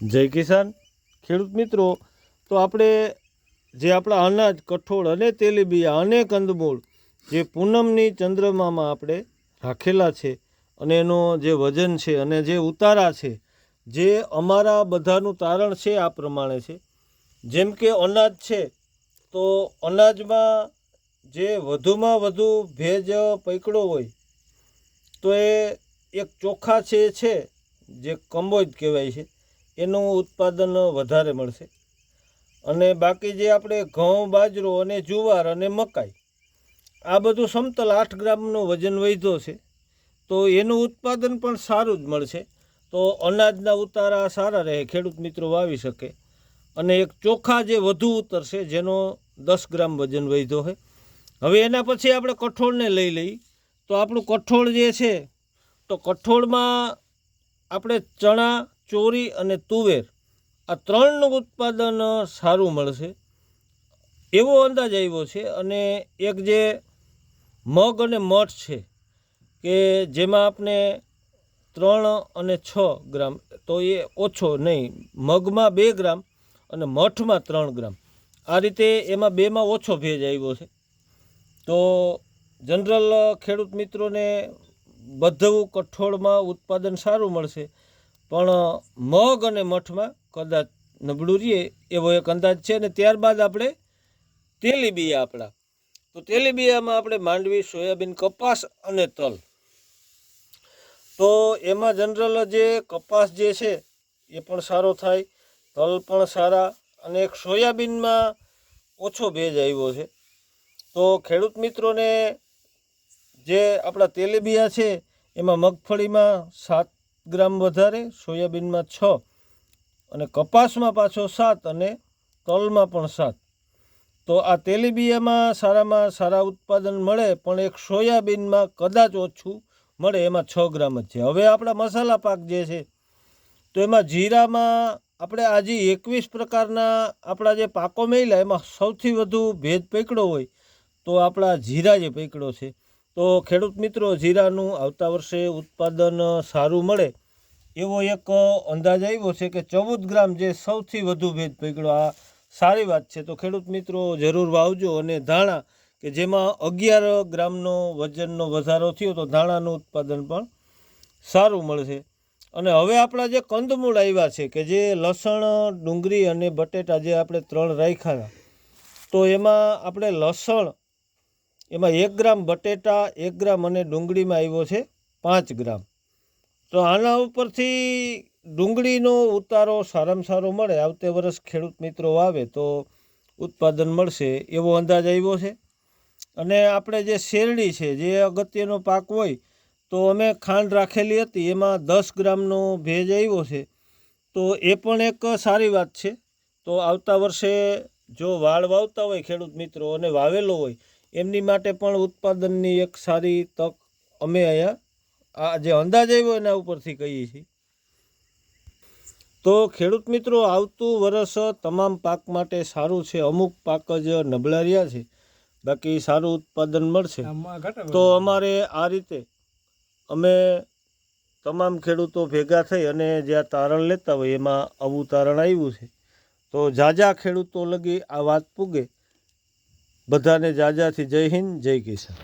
જય કિસાન. ખેડૂત મિત્રો, તો આપણે જે આપણા અનાજ, કઠોળ અને તેલીબિયા અને કંદમૂળ જે પૂનમની ચંદ્રમામાં આપણે રાખેલા છે અને એનો જે વજન છે અને જે ઉતારા છે, જે અમારા બધાનું તારણ છે આ પ્રમાણે છે. જેમ કે અનાજ છે, તો અનાજમાં જે વધુમાં વધુ ભેજ પૈકડો હોય, તો એ એક ચોખા છે, જે કંબોજ કહેવાય છે. એનું ઉત્પાદન વધારે મળશે. અને બાકી જે આપણે ઘઉં, બાજરો અને જુવાર અને મકાઈ, આ બધું સમતલ આઠ ગ્રામનો વજન વધ્યો છે, તો એનું ઉત્પાદન પણ સારું જ મળશે. તો અનાજના ઉતારા સારા રહે, ખેડૂત મિત્રો વાવી શકે. અને એક ચોખા જે વધુ ઉતરશે, જેનો દસ ગ્રામ વજન વધ્યો હોય હવે એના પછી આપણે કઠોળને લઈ લઈ તો આપણું કઠોળ જે છે, તો કઠોળમાં આપણે ચણા ચોરી અને તુવેર આ ત્રણનું ઉત્પાદન સારું મળશે. એવો અંદાજ આવ્યો છે અને એક જે મગ અને મઠ છે કે જેમાં આપણે ત્રણ અને છ ગ્રામ, તો એ ઓછો નહીં, મગમાં બે ગ્રામ અને મઠમાં ત્રણ ગ્રામ. આ રીતે એમાં બેમાં ઓછો ભેજ આવ્યો છે. તો જનરલ ખેડૂત મિત્રોને બધું કઠોળમાં ઉત્પાદન સારું મળશે. પણ મગ અને મઠમાં કદાચ નબળું રહીએ, એવો એક અંદાજ છે. અને ત્યારબાદ આપણે તેલીબિયા આપણા. તો તેલીબિયામાં આપણે માંડવી, સોયાબીન, કપાસ અને તલ. તો એમાં જનરલ જે કપાસ જે છે, એ પણ સારો થાય. તલ પણ સારા અને એક સોયાબીનમાં ઓછો ભેજ આવ્યો છે. તો ખેડૂત મિત્રોને જે આપણા તેલીબિયા છે, એમાં મગફળીમાં સાત ગ્રામ વધારે, સોયાબીનમાં છ અને કપાસમાં પાછો સાત અને તલમાં પણ સાત. તો આ તેલીબિયામાં સારામાં સારા ઉત્પાદન મળે, પણ એક સોયાબીનમાં કદાચ ઓછું મળે, એમાં છ ગ્રામ જ છે. હવે આપણા મસાલા પાક જે છે, તો એમાં જીરામાં આપણે આજે એકવીસ પ્રકારના આપણા જે પાકો મેળ્યા એમાં સૌથી વધુ ભેદ પકડ્યો હોય તો આપણા જીરા જે પકડ્યો છે તો ખેડૂત મિત્રો, જીરાનું આવતા વર્ષે ઉત્પાદન સારું મળે એવો એક અંદાજ આવ્યો છે કે ચૌદ ગ્રામ જે સૌથી વધુ ભેદ પકડ્યો આ સારી વાત છે. તો ખેડૂત મિત્રો, જરૂર વાવજો અને ધાણા, કે જેમાં અગિયાર ગ્રામનો વજનનો વધારો થયો, તો ધાણાનું ઉત્પાદન પણ સારું મળશે. અને હવે આપણા જે કંદમૂળ આવ્યા છે, કે જે લસણ, ડુંગળી અને બટેટા જે આપણે ત્રણ રાખ્યા તો એમાં આપણે લસણ એમાં એક ગ્રામ બટેટા, એક ગ્રામ અને ડુંગળીમાં આવ્યો છે પાંચ ગ્રામ. તો આના ઉપરથી ડુંગળીનો ઉતારો સારામાં સારો મળે. આવતે વર્ષ ખેડૂત મિત્રો આવે તો ઉત્પાદન મળશે એવો અંદાજ આવ્યો છે. અને આપણે જે શેરડી છે, જે અગત્યનો પાક હોય, તો અમે ખાંડ રાખેલી હતી. એમાં દસ ગ્રામનો ભેજ આવ્યો છે. તો એ પણ એક સારી વાત છે. તો આવતા વર્ષે જો વાળ વાવતા હોય ખેડૂત મિત્રો અને વાવેલો હોય એમની માટે પણ ઉત્પાદનની એક સારી તક અમે અહીંયા આ જે અંદાજ આવ્યો એના ઉપરથી કહીએ છીએ. તો ખેડૂત મિત્રો આવતું વરસ તમામ પાક માટે સારું છે. અમુક પાક જ નબળા રહ્યા છે. બાકી સારું ઉત્પાદન મળશે. તો અમારે આ રીતે અમે તમામ ખેડૂતો ભેગા થઈ અને જ્યાં તારણ લેતા હોય એમાં આવું તારણ આવ્યું છે. તો જાજા ખેડૂતો લગી આ વાત પૂગે. બધાને જાજાથી જય હિન્દ જય કિસાન.